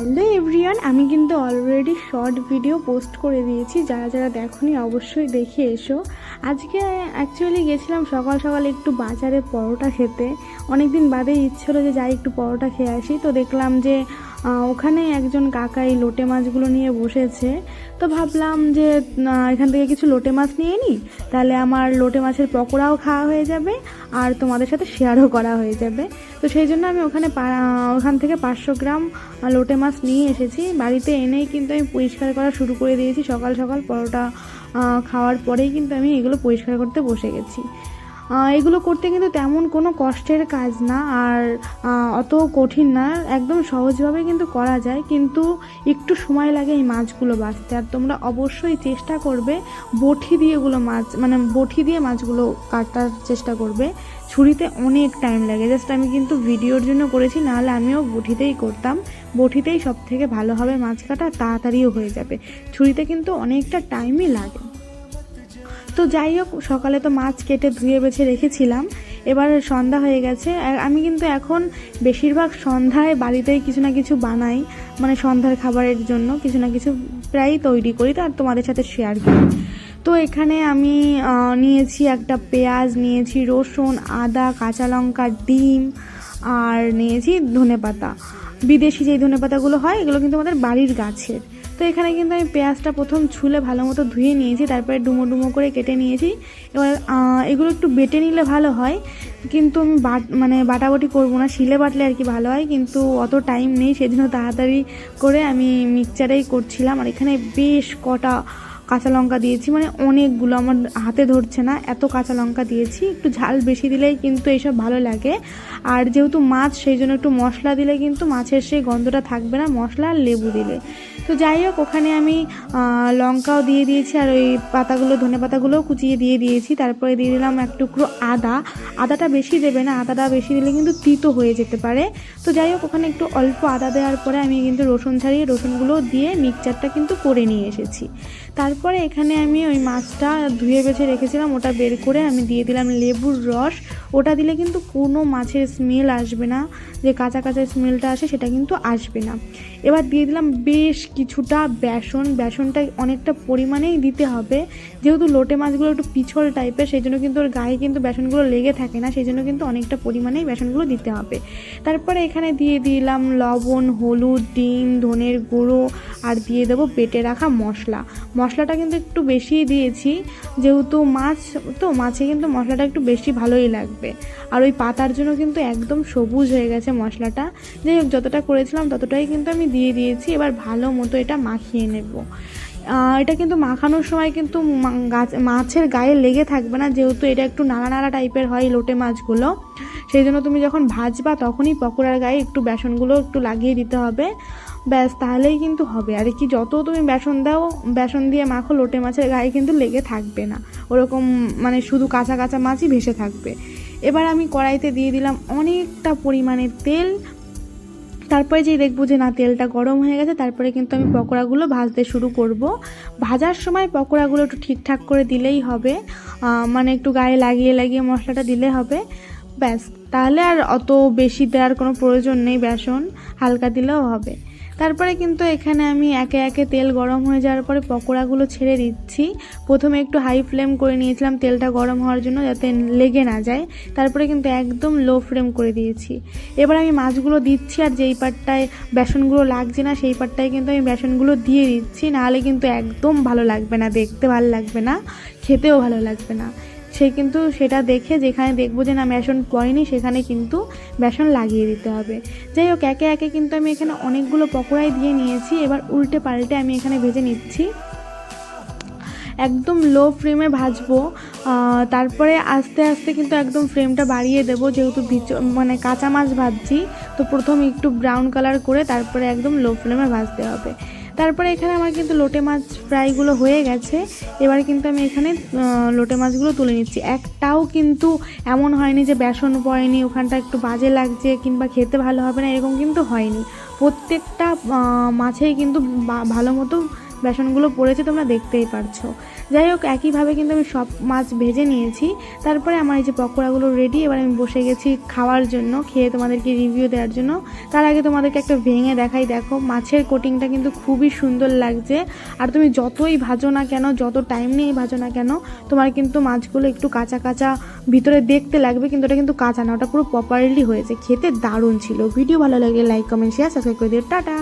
Hello everyone আমি কিন্তু already short video post করে দিয়েছি, যারা যারা দেখোনি অবশ্যই দেখে এসো। আজকে অ্যাকচুয়ালি গেছিলাম সকাল সকাল একটু বাজারে পরোটা খেতে। অনেক দিন বাদে ইচ্ছে হলো যে যাই একটু পরোটা খেয়ে আসি, তো দেখলাম যে ওখানে একজন কাকা এই লোটে মাছগুলো নিয়ে বসেছে। তো ভাবলাম যে এখান থেকে কিছু লোটে মাছ নিয়ে নিই তাহলে আমার লোটে মাছের পকোড়াও খাওয়া হয়ে যাবে আর তোমাদের সাথে শেয়ারও করা হয়ে যাবে। তো সেই জন্য আমি ওখানে ওখান থেকে পাঁচশো গ্রাম লোটে মাছ নিয়ে এসেছি। বাড়িতে এনেই কিন্তু আমি পরিষ্কার করা শুরু করে দিয়েছি। সকাল সকাল পরোটা খাওয়ার পরেই কিন্তু আমি এগুলো পরিষ্কার করতে বসে গেছি। এগুলো করতে কিন্তু তেমন কোনো কষ্টের কাজ না আর অত কঠিন না, একদম সহজভাবে কিন্তু করা যায়। কিন্তু একটু সময় লাগে এই মাছগুলো বাঁচতে। আর তোমরা অবশ্যই চেষ্টা করবে বটি দিয়ে এগুলো মাছ মানে বটি দিয়ে মাছগুলো কাটার চেষ্টা করবে। ছুরিতে অনেক টাইম লাগে। জাস্ট আমি কিন্তু ভিডিওর জন্য করেছি, নাহলে আমিও বটিতেই করতাম। বটিতেই সব থেকে ভালো হবে মাছ কাটা, তাড়াতাড়িও হয়ে যাবে। ছুরিতে কিন্তু অনেকটা টাইমই লাগে। তো যাই হোক, সকালে তো মাছ কেটে ধুয়ে বেছে রেখেছিলাম। এবার সন্ধ্যা হয়ে গেছে, আর আমি কিন্তু এখন বেশিরভাগ সন্ধ্যায় বাড়িতেই কিছু না কিছু বানাই মানে সন্ধ্যার খাবারের জন্য কিছু না কিছু প্রায়ই তৈরি করি, তো আর তোমাদের সাথে শেয়ার করি। তো এখানে আমি নিয়েছি একটা পেঁয়াজ, নিয়েছি রসুন, আদা, কাঁচা লঙ্কা, ডিম, আর নিয়েছি ধনেপাতা। বিদেশি যেই ধনেপাতাগুলো হয়, এগুলো কিন্তু আমাদের বাড়ির গাছের। তো এখানে কিন্তু আমি পেঁয়াজটা প্রথম ছুলে ভালো মতো ধুয়ে নিয়েছি, তারপরে ডুমো ডুমো করে কেটে নিয়েছি। এবার এগুলো একটু বেটে নিলে ভালো হয়, কিন্তু আমি বাট মানে বাটাবাটি করব না, শিলে বাটলে আর কি ভালো হয়, কিন্তু অত টাইম নেই, সেজন্য তাড়াতাড়ি করে আমি মিক্সচারেই করছিলাম। আর এখানে বেশ কটা কাঁচা লঙ্কা দিয়েছি মানে অনেকগুলো, আমার হাতে ধরছে না, এত কাঁচা লঙ্কা দিয়েছি। একটু ঝাল বেশি দিলেই কিন্তু এইসব ভালো লাগে। আর যেহেতু মাছ, সেই জন্য একটু মশলা দিলে কিন্তু মাছের সেই গন্ধটা থাকবে না, মশলা আর লেবু দিলে। তো যাই হোক, ওখানে আমি লঙ্কাও দিয়ে দিয়েছি আর ওই পাতাগুলো, ধনে পাতাগুলোও কুচিয়ে দিয়ে দিয়েছি। তারপরে দিয়ে দিলাম এক টুকরো আদা। আদাটা বেশি দেবে না, আদাটা বেশি দিলে কিন্তু তিতো হয়ে যেতে পারে। তো যাই হোক, ওখানে একটু অল্প আদা দেওয়ার পরে আমি কিন্তু রসুন ছাড়িয়ে, রসুনগুলো দিয়ে মিক্সচারটা কিন্তু করে নিয়ে এসেছি। তারপরে এখানে আমি ওই মাছটা ধুয়ে বেছে রেখেছিলাম, ওটা বের করে আমি দিয়ে দিলাম লেবুর রস। ওটা দিলে কিন্তু কোনো মাছের স্মেল আসবে না, যে কাঁচা কাঁচা স্মেলটা আসে সেটা কিন্তু আসবে না। এবার দিয়ে দিলাম বেশ কিছুটা বেসন বেসনটা অনেকটা পরিমাণেই দিতে হবে। যেহেতু লোটে মাছগুলো একটু পিছল টাইপের, সেই জন্য কিন্তু ওর গায়ে কিন্তু বেসনগুলো লেগে থাকে না, সেই জন্য কিন্তু অনেকটা পরিমাণেই বেসনগুলো দিতে হবে। তারপরে এখানে দিয়ে দিলাম লবণ, হলুদ, ডিম, ধনের গুঁড়ো, আর দিয়ে দেবো বেটে রাখা মশলা। মশলাটা কিন্তু একটু বেশিই দিয়েছি, যেহেতু মাছ, তো মাছে কিন্তু মশলাটা একটু বেশি ভালোই লাগবে। আর ওই পাতার জন্য কিন্তু একদম সবুজ হয়ে গেছে মশলাটা। যাই হোক, যতটা করেছিলাম ততটাই কিন্তু আমি দিয়ে দিয়েছি। এবার ভালো মতো এটা মাখিয়ে নেব। এটা কিন্তু মাখানোর সময় কিন্তু গাছ মাছের গায়ে লেগে থাকবে না, যেহেতু এটা একটু নাড়া নাড়া টাইপের হয় লোটে মাছগুলো। সেই জন্য তুমি যখন ভাজবা তখনই পকোড়ার গায়ে একটু বেসনগুলো একটু লাগিয়ে দিতে হবে। ব্যাস, তাহলেই কিন্তু হবে। আর কি যত তুমি বেসন দাও, বেসন দিয়ে মাখো, লোটে মাছের গায়ে কিন্তু লেগে থাকবে না। ওরকম মানে শুধু কাঁচা কাঁচা মাছই ভেসে থাকবে। এবার আমি কড়াইতে দিয়ে দিলাম অনেকটা পরিমাণে তেল তারপরে যেই দেখব যে না, তেলটা গরম হয়ে গেছে, তারপরে কিন্তু আমি পকোড়াগুলো ভাজতে শুরু করব। ভাজার সময় পকোড়াগুলো একটু ঠিকঠাক করে দিলেই হবে। মানে একটু গায়ে লাগিয়ে লাগিয়ে মশলাটা দিলে হবে। ব্যাস, তাহলে আর অত বেশি দেওয়ার কোনো প্রয়োজন নেই বেসন, হালকা দিলেও হবে। তারপরে কিন্তু এখানে আমি একে একে তেল গরম হয়ে যাওয়ার পরে পকোড়াগুলো ছেড়ে দিচ্ছি। প্রথমে একটু হাই ফ্লেম করে নিয়েছিলাম তেলটা গরম হওয়ার জন্য যাতে লেগে না যায়। তারপরে কিন্তু একদম লো ফ্লেম করে দিয়েছি। এবার আমি মাছগুলো দিচ্ছি আর যেই পাটটায় বেসনগুলো লাগছে না, সেই পাটটায় কিন্তু আমি বেসনগুলো দিয়ে দিচ্ছি। নাহলে কিন্তু একদম ভালো লাগবে না, দেখতে ভালো লাগবে না, খেতেও ভালো লাগবে না। সে কিন্তু সেটা দেখে যেখানে দেখব যে না বেসন পড়েনি, সেখানে কিন্তু বেসন লাগিয়ে দিতে হবে। যাই হোক, একে একে কিন্তু আমি এখানে অনেকগুলো পকোড়াই দিয়ে নিয়েছি। এবার উল্টে পাল্টে আমি এখানে ভেজে নিচ্ছি। একদম লো ফ্লেমে ভাজবো। তারপরে আস্তে আস্তে কিন্তু একদম ফ্লেমটা বাড়িয়ে দেবো। যেহেতু মানে কাঁচা মাছ ভাজছি, তো প্রথম একটু ব্রাউন কালার করে তারপরে একদম লো ফ্লেমে ভাজতে হবে। তারপরে এখানে আমার কিন্তু লোটে মাছ ফ্রাইগুলো হয়ে গেছে। এবার কিন্তু আমি এখানে লোটে মাছগুলো তুলে নিচ্ছি। একটাও কিন্তু এমন হয়নি যে বেসন পড়েনি, ওখানটা একটু বাজে লাগছে কিংবা খেতে ভালো হবে না, এরকম কিন্তু হয়নি। প্রত্যেকটা মাছেই কিন্তু ভালো মতো বেসনগুলো পড়েছে তোমরা দেখতেই পারছ। যাই হোক, একইভাবে কিন্তু আমি সব মাছ ভেজে নিয়েছি। তারপরে আমার এই যে পকোড়াগুলো রেডি এবার আমি বসে গেছি খাওয়ার জন্য, খেয়ে তোমাদেরকে রিভিউ দেওয়ার জন্য। তার আগে তোমাদেরকে একটা ভেঙে দেখাই, দেখো, মাছের কোটিংটা কিন্তু খুবই সুন্দর লাগছে। আর তুমি যতই ভাজো না কেন, যত টাইম নিয়েই ভাজো না কেন, তোমার কিন্তু মাছগুলো একটু কাঁচা কাঁচা ভিতরে দেখতে লাগবে, কিন্তু ওটা কিন্তু কাঁচা না, ওটা পুরো প্রপারলি হয়েছে। খেতে দারুণ ছিল। ভিডিও ভালো লাগলে লাইক কমেন্ট শেয়ার সাবস্ক্রাইব করে দিও। টাটা!